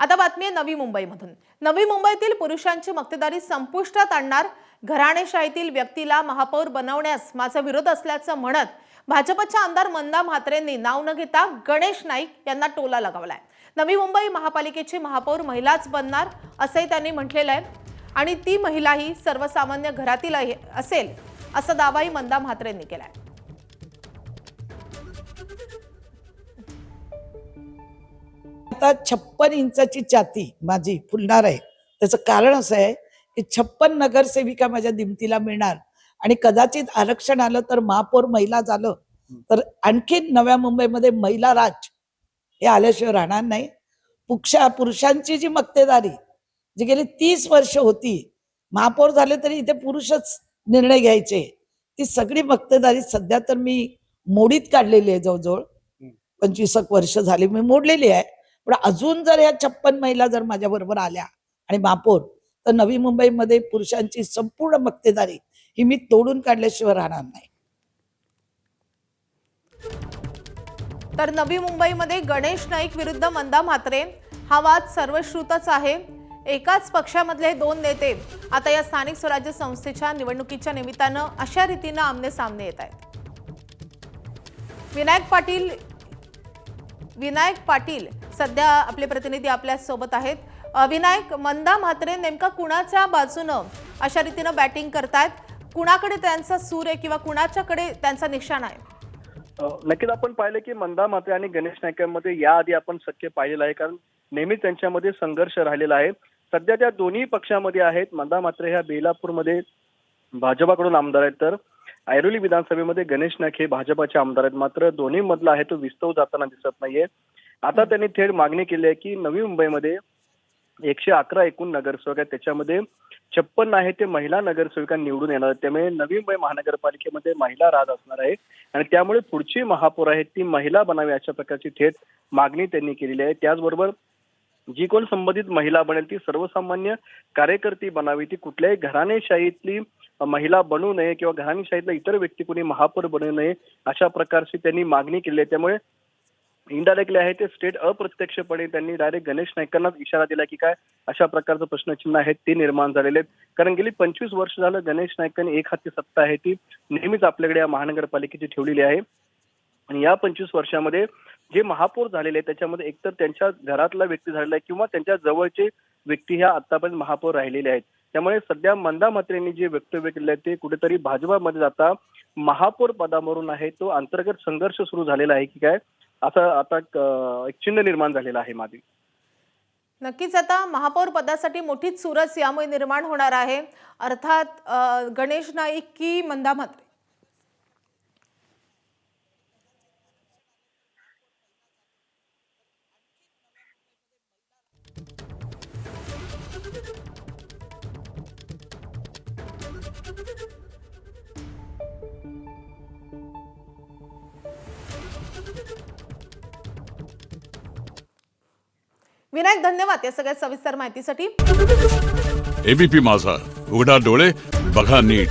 आता बातमी आहे नवी मुंबईमधून. नवी मुंबईतील पुरुषांची मक्तेदारी संपुष्टात आणणार घराणेशाहीतील व्यक्तीला महापौर बनवण्यास माझा विरोध असल्याचं म्हणत भाजपच्या आमदार मंदा म्हात्रेंनी नाव न घेता गणेश नाईक यांना टोला लगावलाय. नवी मुंबई महापालिकेची महापौर महिलाच बनणार असंही त्यांनी म्हटलेलं आहे. आणि ती महिलाही सर्वसामान्य घरातील असेल असा दावाही मंदा म्हात्रेंनी केलाय. आता छप्पन इंचाची छाती माझी फुलणार आहे. त्याचं कारण असं आहे की छप्पन नगरसेविका माझ्या दिमतीला मिळणार. आणि कदाचित आरक्षण आलं तर महापौर महिला झालं. तर आणखीन नव्या मुंबईमध्ये महिला राज हे आल्याशिवाय राहणार नाही. पुक्षा पुरुषांची जी मक्तेदारी जी गेली तीस वर्ष होती महापौर झाले तरी इथे पुरुषच निर्णय घ्यायचे. ती सगळी मक्तेदारी सध्या तर मी मोडीत काढलेली आहे जवळजवळ. पंचवीस एक वर्ष झाली मी मोडलेली आहे. पण अजून जर या छप्पन महिला जर माझ्या बरोबर आल्या आणि महापौर तर नवी मुंबईमध्ये पुरुषांची संपूर्ण मक्तेदारी ही मी तोडून काढल्याशिवाय राहणार नाही. तर नवी मुंबईमध्ये गणेश नाईक विरुद्ध मंदा म्हात्रे. हा वाद सर्वश्रुतच आहे. एकाच पक्षामधले दोन नेते आता या स्थानिक स्वराज्य संस्थेच्या निवडणुकीच्या निमित्तानं अशा रीतीनं आमने सामने येत आहेत. विनायक पाटील विनायक पाटील सध्या आपले प्रतिनिधी आपल्यासोबत आहेत. विनायक मंदा म्हात्रे नेमका कुणाच्या बाजूनं अशा रीतीनं बॅटिंग करतायत? कुणाकडे त्यांचा सूर आहे किंवा कुणाच्याकडे त्यांचा निशाण आहे? नक्कीच आपण पाहिलं की मंदा मात्रे आणि गणेश नायकांमध्ये याआधी आपण सख्य पाहिलेलं आहे. कारण नेहमीच त्यांच्यामध्ये संघर्ष राहिलेला आहे. सध्या त्या दोन्ही पक्षामध्ये आहेत. मंदा मात्रे ह्या बेलापूरमध्ये भाजपाकडून आमदार आहेत. तर ऐरोली विधानसभेमध्ये गणेश नाईक हे भाजपाचे आमदार आहेत. मात्र दोन्ही मधला आहे तो विस्तव जाताना दिसत नाहीये. आता त्यांनी थेट मागणी केली आहे की नवी मुंबईमध्ये एकशे अकरा एकूण नगरसेवक आहेत. त्याच्यामध्ये छप्पन आहे ते महिला नगरसेविका निवडून येणार त्यामुळे नवी मुंबई महानगरपालिकेमध्ये महिला राज असणार आहे आणि त्यामुळे पुढची महापौर आहे ती महिला बनावी अशा प्रकारची थेट मागणी त्यांनी केलेली आहे. त्याचबरोबर जी कोण संबंधित महिला बनेल ती सर्वसामान्य कार्यकर्ती बनावी. ती कुठल्याही घराणेशाहीतली महिला बनू नये किंवा घराणेशाहीतला इतर व्यक्ती कोणी महापौर बनू नये अशा प्रकारची त्यांनी मागणी केली आहे. त्यामुळे इनडायरेक्टली आहे ते स्टेट अप्रत्यक्षपणे त्यांनी डायरेक्ट गणेश नाईकांनाच इशारा दिला की काय अशा प्रकारचं प्रश्नचिन्ह आहेत ते निर्माण झालेले आहेत. कारण गेली पंचवीस वर्ष झालं गणेश नाईकांनी एक हाती सत्ता आहे ती नेहमीच आपल्याकडे या महानगरपालिकेची ठेवलेली आहे. आणि या पंचवीस वर्षामध्ये जे महापौर झालेले आहेत त्याच्यामध्ये एकतर त्यांच्या घरातला व्यक्ती झालेला आहे किंवा त्यांच्या जवळचे व्यक्ती ह्या आतापर्यंत महापौर राहिलेले आहेत. त्यामुळे सध्या मंदा म्हात्रेंनी जे वक्तव्य केले आहे ते कुठेतरी भाजपामध्ये जाता महापौर पदावरून आहे तो अंतर्गत संघर्ष सुरू झालेला आहे की काय? असं आता एक चिन्ह निर्माण झालेलं आहे मादी नक्कीच आता महापौर पदासाठी मोठीच चुरस यामुळे निर्माण होणार आहे. अर्थात गणेश नाईक की मंदा म्हात्रे? विनायक धन्यवाद या सगळ्या सविस्तर माहितीसाठी. एबीपी माझा. उघडा डोळे बघा नीट.